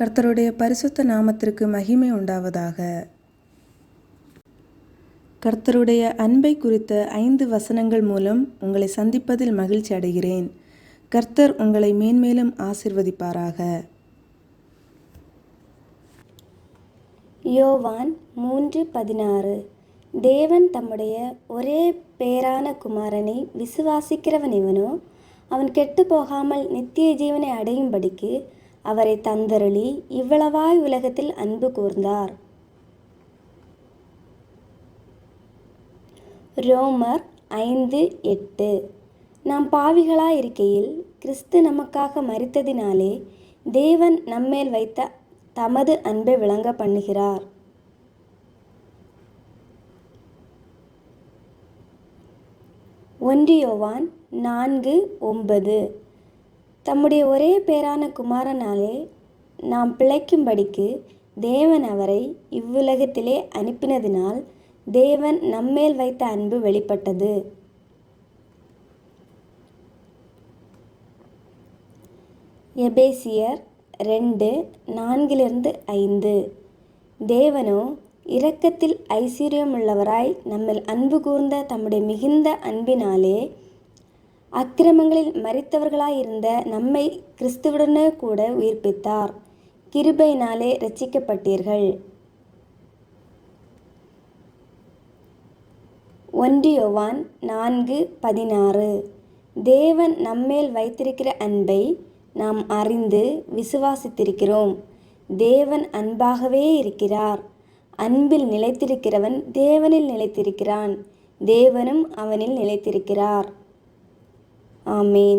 கர்த்தருடைய பரிசுத்த நாமத்திற்கு மகிமை உண்டாவதாக. கர்த்தருடைய அன்பை குறித்த ஐந்து வசனங்கள் மூலம் உங்களை சந்திப்பதில் மகிழ்ச்சி அடைகிறேன். கர்த்தர் உங்களை மேன்மேலும் ஆசிர்வதிப்பாராக. யோவான் மூன்று பதினாறு. தேவன் தம்முடைய ஒரே பேரான குமாரனை விசுவாசிக்கிறவன் இவனோ? அவன் கெட்டு போகாமல் நித்திய ஜீவனை அடையும்படிக்கு அவரை தந்தருளி இவ்வளவாய் உலகத்தில் அன்பு கூர்ந்தார். ரோமர் ஐந்து எட்டு. நாம் பாவிகளாய் இருக்கையில் கிறிஸ்து நமக்காக மரித்ததினாலே தேவன் நம்மேல் வைத்த தமது அன்பை விளங்க பண்ணுகிறார். ஒன்றியோவான் நான்கு ஒன்பது. தம்முடைய ஒரே பேரான குமாரனாலே நாம் பிழைக்கும்படிக்கு தேவன் அவரை இவ்வுலகத்திலே அனுப்பினதினால் தேவன் நம்மேல் வைத்த அன்பு வெளிப்பட்டது. எபேசியர் ரெண்டு நான்கிலிருந்து ஐந்து. தேவனோ இரக்கத்தில் ஐஸ்வர்யமுள்ளவராய் நம்மில் அன்பு கூர்ந்த தம்முடைய மிகுந்த அன்பினாலே அக்கிரமங்களில் மறித்தவர்களாயிருந்த நம்மை கிறிஸ்துவுடனே கூட உயிர்ப்பித்தார். கிருபையினாலே ரட்சிக்கப்பட்டீர்கள் ஒன்று யோவான் நான்கு பதினாறு. தேவன் நம்மேல் வைத்திருக்கிற அன்பை நாம் அறிந்து விசுவாசித்திருக்கிறோம். தேவன் அன்பாகவே இருக்கிறார். அன்பில் நிலைத்திருக்கிறவன் தேவனில் நிலைத்திருக்கிறான். தேவனும் அவனில் நிலைத்திருக்கிறார். ആമേൻ